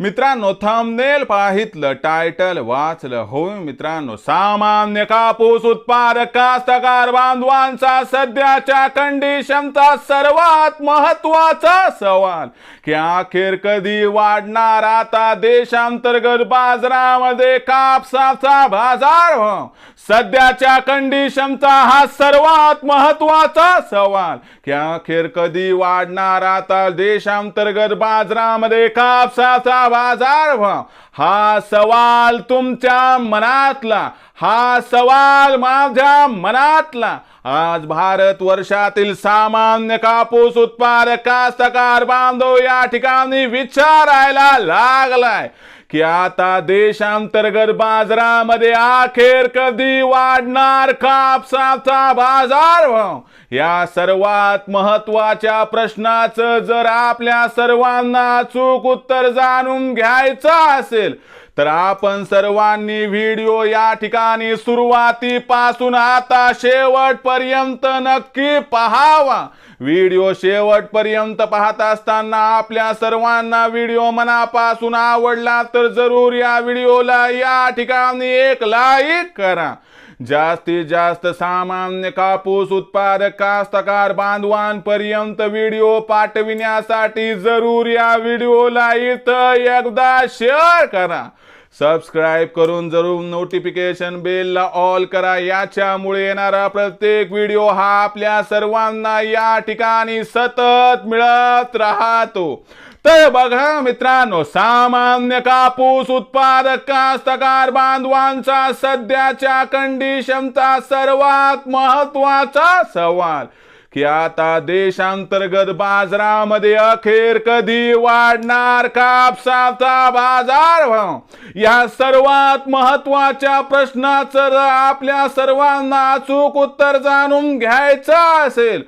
मित्रांनो thumbnail पाहितलं title वाचलं. होय मित्रांनो सामान्य कापूस उत्पादक कास्तकार बांधवांचा सध्याच्या कंडिशनचा सर्वात महत्त्वाचा सवाल की अखेर कधी वाढणार? आता देशांतर्गत बाजारामध्ये कापसाचा बाजार सध्याच्या कंडिशनचा हा सर्वात महत्त्वाचा सवाल की अखेर कधी वाढणार? आता देशांतर्गत बाजारामध्ये कापसाचा बाजार भाव हा सवाल तुमच्या मनातला हा सवाल माझ्या मनातला. आज भारत वर्षातील सामान्य कापूस उत्पादक कास्तकार बांधव या ठिकाणी विचारायला लागलाय. की आता देशांतर्गत बाजारामध्ये अखेर कधी वाढणार कापसाचा बाजार? या सर्वात महत्त्वाच्या प्रश्नाचं जर आपल्या सर्वांना अचूक उत्तर जाणून घ्यायचं असेल तर आपण सर्वांनी व्हिडिओ या ठिकाणी सुरुवातीपासून आता शेवटपर्यंत नक्की पहावा. व्हिडिओ शेवटपर्यंत पाहत असताना आपल्या सर्वांना व्हिडिओ मनापासून आवडला तर जरूर या व्हिडिओला या ठिकाणी एक लाईक करा. जास्तीत जास्त सामान्य कापूस उत्पादक कास्तकार बांधवांपर्यंत व्हिडिओ पाठविण्यासाठी जरूर या व्हिडिओला इथं एकदा शेअर करा सबस्क्राईब करून जरूर नोटिफिकेशन बेलला ऑल करा याच्यामुळे येणारा प्रत्येक व्हिडिओ हा आपल्या सर्वांना या ठिकाणी सतत मिळत राहतो तर बघा मित्रांनो सामान्य कापूस उत्पादक कास्तकार बांधवांचा सध्याच्या कंडिशनचा सर्वात महत्त्वाचा सवाल की आता देशांतर्गत बाजारामध्ये अखेर कधी वाढणार कापसाचा बाजार भाव? या सर्वात महत्त्वाच्या प्रश्नाचं आपल्या सर्वांना अचूक उत्तर जाणून घ्यायचं असेल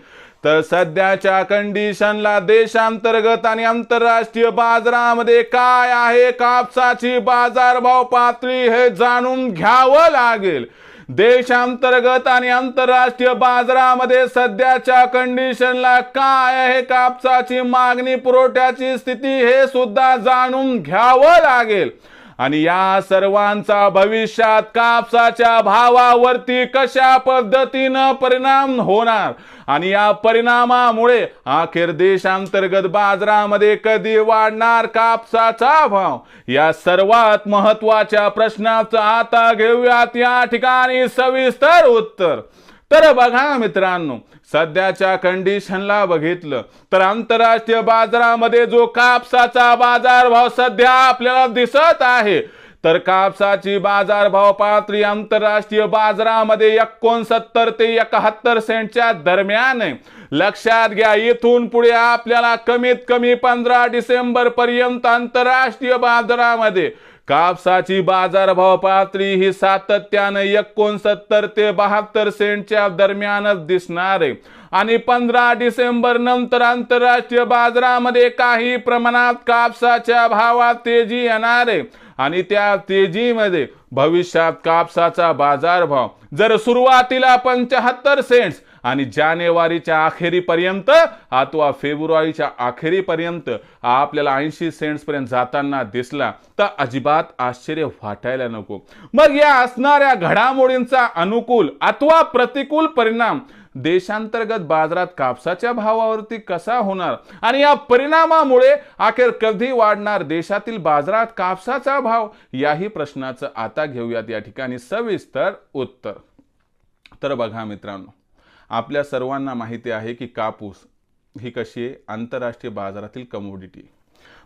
तर सध्याच्या कंडिशनला देशांतर्गत आणि आंतरराष्ट्रीय बाजारामध्ये काय आहे? कापसाची बाजारभाव पातळी हे जाणून घ्यावं लागेल. देशांतर्गत आणि आंतरराष्ट्रीय बाजारामध्ये सध्याच्या कंडिशनला काय आहे? कापसाची मागणी पुरवठ्याची स्थिती हे सुद्धा जाणून घ्यावं लागेल. आणि या सर्वांचा भविष्यात कापसाच्या भावावरती कशा पद्धतीनं परिणाम होणार? आणि या परिणामामुळे अखेर देशांतर्गत बाजारामध्ये कधी वाढणार कापसाचा भाव? या सर्वात महत्त्वाच्या प्रश्नाचं आता घेऊयात या ठिकाणी सविस्तर उत्तर. तर बघा मित्रांनो सध्याच्या कंडिशनला बघितलं तर आंतरराष्ट्रीय बाजारामध्ये जो कापसाचा बाजारभाव सध्या आपल्याला दिसत आहे तर कापसाची बाजारभाव पातळी आंतरराष्ट्रीय बाजारामध्ये एकोणसत्तर ते एकाहत्तर सेंटच्या दरम्यान लक्षात घ्या इथून पुढे आपल्याला कमीत कमी पंधरा डिसेंबर पर्यंत आंतरराष्ट्रीय बाजारामध्ये कापसाची बाजारभाव पातळी ही सातत्यानं एकोणसत्तर ते बहात्तर सेंटच्या दरम्यानच दिसणार आहे. आणि पंधरा डिसेंबर नंतर आंतरराष्ट्रीय बाजारामध्ये काही प्रमाणात कापसाच्या भावात तेजी येणार आहे. आणि त्या तेजीमध्ये भविष्यात कापसाचा बाजारभाव जर सुरुवातीला पंचाहत्तर सेंट्स आणि जानेवारीच्या अखेरीपर्यंत अथवा फेब्रुवारीच्या अखेरीपर्यंत आपल्याला ऐंशी सेंट्स पर्यंत जाताना दिसला तर अजिबात आश्चर्य वाटायला नको. मग या असणाऱ्या घडामोडींचा अनुकूल अथवा प्रतिकूल परिणाम देशांतर्गत बाजारात कापसाच्या भावावरती कसा होणार? आणि या परिणामामुळे अखेर कधी वाढणार देशातील बाजारात कापसाचा भाव? याही प्रश्नाचं आता घेऊयात या ठिकाणी सविस्तर उत्तर. तर बघा मित्रांनो आपल्या सर्वांना माहिती आहे की कापूस ही कशी आहे? आंतरराष्ट्रीय बाजारातील कमोडिटी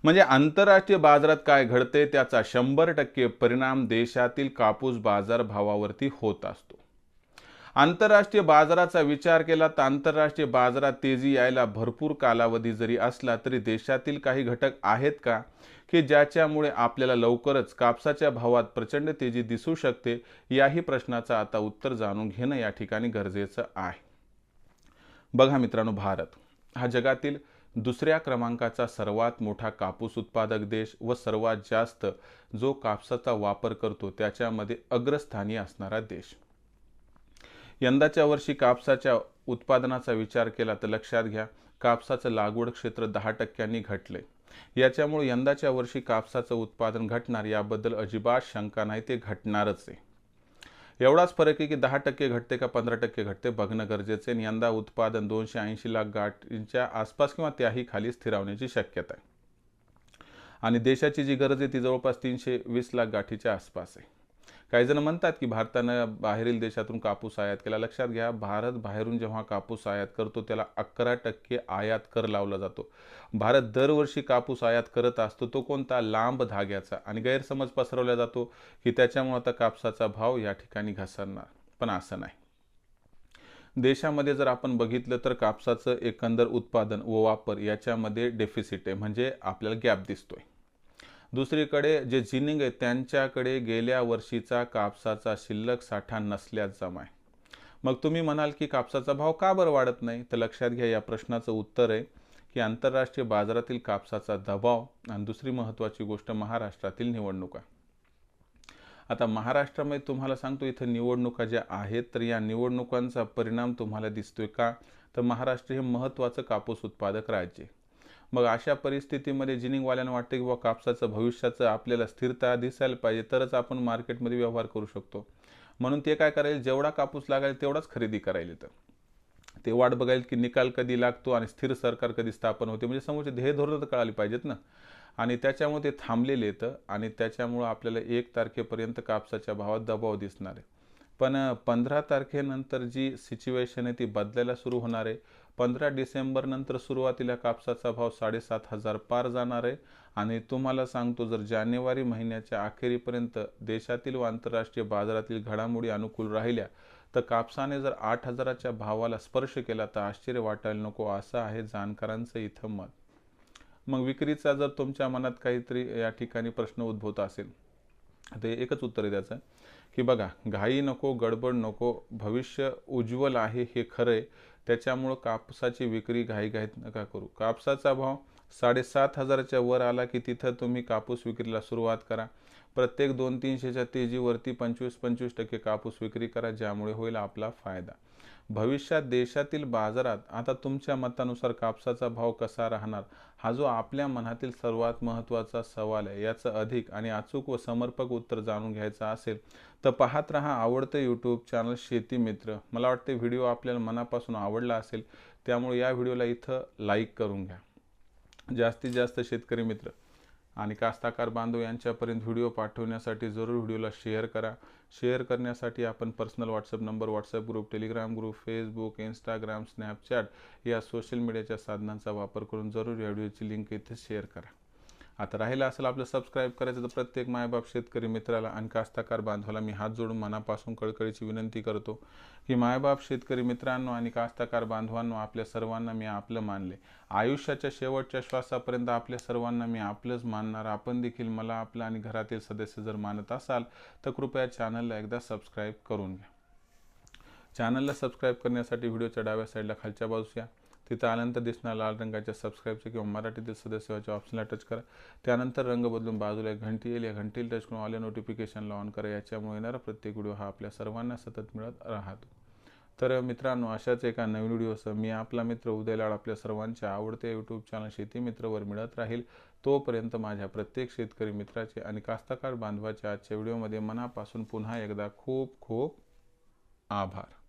म्हणजे आंतरराष्ट्रीय बाजारात काय घडते? त्याचा शंभर टक्के परिणाम देशातील कापूस बाजार भावावरती होत असतो. आंतरराष्ट्रीय बाजाराचा विचार केला तर आंतरराष्ट्रीय बाजारात तेजी यायला भरपूर कालावधी जरी असला तरी देशातील काही घटक आहेत का? की ज्याच्यामुळे आपल्याला लवकरच कापसाच्या भावात प्रचंड तेजी दिसू शकते? याही प्रश्नाचं आता उत्तर जाणून घेणं या ठिकाणी गरजेचं आहे. बघा मित्रांनो भारत. हा जगातील दुसऱ्या क्रमांकाचा सर्वात मोठा कापूस उत्पादक देश व सर्वात जास्त जो कापसाचा वापर करतो त्याच्यामध्ये अग्रस्थानी असणारा देश. यंदाच्या वर्षी कापसाच्या उत्पादनाचा विचार केला तर लक्षात घ्या कापसाचं लागवड क्षेत्र दहा टक्क्यांनी घटले. याच्यामुळे यंदाच्या वर्षी कापसाचं उत्पादन घटणार याबद्दल अजिबात शंका नाही ते घटणारच आहे. एवढाच फरक आहे की दहा टक्के घटते का पंधरा टक्के घटते बघणं गरजेचं आहे. यंदा उत्पादन दोनशे ऐंशी लाख गाठींच्या आसपास किंवा त्याही खाली स्थिरावण्याची शक्यता आहे. आणि देशाची जी गरज आहे ती जवळपास तीनशे वीस लाख गाठीच्या आसपास आहे. काही जण म्हणतात की भारतानं बाहेरील देशातून कापूस आयात केला. लक्षात घ्या भारत बाहेरून जेव्हा कापूस आयात करतो त्याला अकरा टक्के आयात कर लावला जातो. भारत दरवर्षी कापूस आयात करत असतो तो कोणता? लांब धाग्याचा. आणि गैरसमज पसरवला जातो की त्याच्यामुळे आता कापसाचा भाव या ठिकाणी घसरणार. पण असं नाही. देशामध्ये जर आपण बघितलं तर कापसाचं एकंदर उत्पादन व वापर याच्यामध्ये डेफिसिट आहे. म्हणजे आपल्याला गॅप दिसतोय. दुसरीकडे जे जिनिंग आहे त्यांच्याकडे गेल्या वर्षीचा कापसाचा शिल्लक साठा नसल्यास जमा आहे मग तुम्ही म्हणाल की कापसाचा भाव का बरं वाढत नाही? तर लक्षात घ्या या प्रश्नाचं उत्तर आहे की आंतरराष्ट्रीय बाजारातील कापसाचा दबाव आणि दुसरी महत्त्वाची गोष्ट महाराष्ट्रातील निवडणुका आता महाराष्ट्रामध्ये तुम्हाला सांगतो इथं निवडणुका ज्या आहेत तर या निवडणुकांचा परिणाम तुम्हाला दिसतोय का? तर महाराष्ट्र हे महत्त्वाचं कापूस उत्पादक राज्य आहे. मग अशा परिस्थितीमध्ये जिनिंगवाल्यांना वाटतं की बाबा कापसाचं भविष्याचं आपल्याला स्थिरता दिसायला पाहिजे तरच आपण मार्केटमध्ये व्यवहार करू शकतो. म्हणून ते काय करायला? जेवढा कापूस लागेल तेवढाच खरेदी करायला तर. ते वाट बघायला की निकाल कधी लागतो आणि स्थिर सरकार कधी स्थापन होते म्हणजे समोरचे ध्येय धोरणं तर कळाली पाहिजेत ना. आणि त्याच्यामुळे ते थांबलेले येतं आणि त्याच्यामुळं आपल्याला एक तारखेपर्यंत कापसाच्या भावात दबाव दिसणार आहे. पण पंधरा तारखेनंतर जी सिच्युएशन आहे ती बदलायला सुरू होणार आहे. पंधरा डिसेंबरनंतर सुरुवातीला कापसाचा भाव साडेसात हजार पार जाणार आहे. आणि तुम्हाला सांगतो जर जानेवारी महिन्याच्या अखेरीपर्यंत देशातील व आंतरराष्ट्रीय बाजारातील घडामोडी अनुकूल राहिल्या तर कापसाने जर आठ हजाराच्या भावाला स्पर्श केला तर आश्चर्य वाटायला नको असं आहे जाणकारांचं इथं मत. मग विक्रीचा जर तुमच्या मनात काहीतरी या ठिकाणी प्रश्न उद्भवत असेल ते एकच उत्तर आहे त्याचं. की बघा घाई नको गडबड नको भविष्य उज्ज्वल आहे हे खरं आहे त्याच्यामुळं कापसाची विक्री घाईघाईत नका करू. कापसाचा भाव साडेसात हजाराच्या वर आला की तिथं तुम्ही कापूस विक्रीला सुरुवात करा. प्रत्येक दोन तीनशेच्या तेजीवरती पंचवीस पंचवीस टक्के कापूस विक्री करा ज्यामुळे होईल आपला फायदा. भविष्यात देशातील बाजारात आता तुमच्या मतानुसार कापसाचा भाव कसा राहणार? हा जो आपल्या मनातील सर्वात महत्त्वाचा सवाल आहे याचं अधिक आणि अचूक व समर्पक उत्तर जाणून घ्यायचं असेल तर पाहत रहा आवडतं यूट्यूब चॅनल शेती मित्र. मला वाटते व्हिडिओ आपल्याला मनापासून आवडला असेल त्यामुळे या व्हिडिओला इथं लाईक करून घ्या. जास्तीत जास्त शेतकरी मित्र आणि कास्ताकार बांधव यांच्यापर्यंत व्हिडिओ पाठवण्यासाठी जरूर व्हिडिओला शेअर करा. शेअर करण्यासाठी आपण personal WhatsApp number WhatsApp group Telegram group Facebook Instagram Snapchat या सोशल मीडियाच्या साधनांचा वापर करून जरूर या व्हिडिओची लिंक इथे शेअर करा. आता राहिलं असेल आपलं सबस्क्राईब करायचं तर प्रत्येक मायबाप शेतकरी मित्राला आणि कास्ताकार बांधवाला मी हात जोडून मनापासून कळकळीची विनंती करतो की मायबाप शेतकरी मित्रांनो आणि कास्ताकार बांधवांनो आपल्या सर्वांना मी आपलं मानले. आयुष्याच्या शेवटच्या श्वासापर्यंत आपल्या सर्वांना मी आपलंच मानणार. आपण देखील मला आपलं आणि घरातील सदस्य जर मानत असाल तर कृपया चॅनलला एकदा सबस्क्राईब करून घ्या. चॅनलला सबस्क्राईब करण्यासाठी व्हिडिओच्या डाव्या साईडला खालच्या बाजूस या. तिथं आल्यानंतर दिसणार लाल रंगाच्या सबस्क्राईबचे किंवा मराठीतील सदस्याच्या ऑप्शनला टच करा. त्यानंतर रंग बदलून बाजूला एक घंटी येईल. या घंटीला टच करून ऑल नोटिफिकेशनला ऑन करा. याच्यामुळे येणारा प्रत्येक व्हिडिओ हा आपल्या सर्वांना सतत मिळत राहतो. तर मित्रांनो अशाच एका नवीन व्हिडिओसह मी आपला मित्र उदय लाड आपल्या सर्वांच्या आवडते यूट्यूब चॅनल शेती मित्रवर मिळत राहील. तोपर्यंत माझ्या प्रत्येक शेतकरी मित्राचे आणि कास्तकार बांधवाच्या आजच्या व्हिडिओमध्ये मनापासून पुन्हा एकदा खूप खूप आभार.